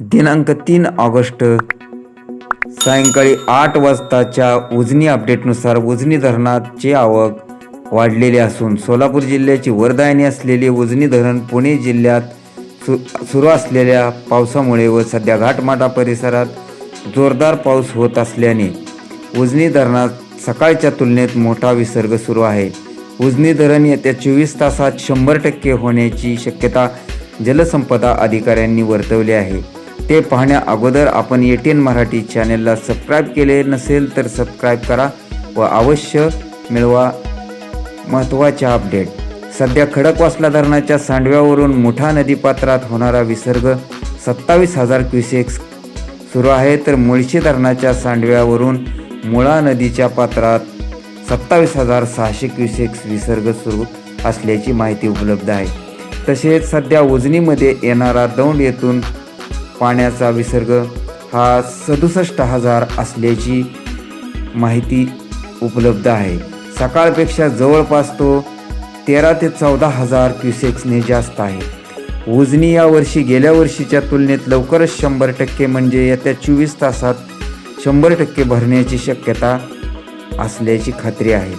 दिनांक तीन ऑगस्ट सायंकाळी आठ वाजताच्या उजनी अपडेटनुसार उजनी धरणाची आवक वाढलेली असून सोलापूर जिल्ह्याची वरदायनी असलेले उजनी धरण पुणे जिल्ह्यात सु सुरू असलेल्या पावसामुळे व सध्या घाटमाटा परिसरात जोरदार पाऊस होत असल्याने उजनी धरणात सकाळच्या तुलनेत मोठा विसर्ग सुरू आहे. उजनी धरण येत्या चोवीस तासात शंभर टक्के होण्याची शक्यता जलसंपदा अधिकाऱ्यांनी वर्तवली आहे. ते पाहण्या अगोदर आपण ए टी एन मराठी चॅनेलला सबस्क्राईब केले नसेल तर सबस्क्राईब करा व अवश्य मिळवा महत्त्वाच्या अपडेट सध्या खडकवासला धरणाच्या सांडव्यावरून मुठा नदीपात्रात होणारा विसर्ग सत्तावीस हजार क्युसेक्स सुरू आहे तर मुळशी धरणाच्या सांडव्यावरून मुळा नदीच्या पात्रात सत्तावीस हजार सहाशे क्युसेक्स विसर्ग सुरू असल्याची माहिती उपलब्ध आहे. तसेच सध्या उजनीमध्ये येणारा दौंड येथून पाण्याचा विसर्ग हा सदुसष्ट हजार असल्याची माहिती उपलब्ध आहे. सकाळपेक्षा जवळपास तो तेरा ते चौदा हजार क्युसेक्सने जास्त आहे. उजनी या वर्षी गेल्या वर्षीच्या तुलनेत लवकरच शंभर टक्के म्हणजे येत्या चोवीस तासात शंभर टक्के भरण्याची शक्यता असल्याची खात्री आहे.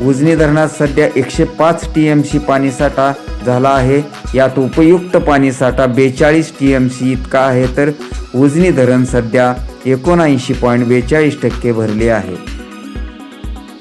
उजनी धरणात सध्या एकशे पाच टी एम सी पाणीसाठा झाला आहे. यात उपयुक्त पाणीसाठा बेचाळीस टी एम सी इतका आहे तर उजनी धरण सध्या एकोणऐंशी पॉईंट बेचाळीस टक्के भरले आहे.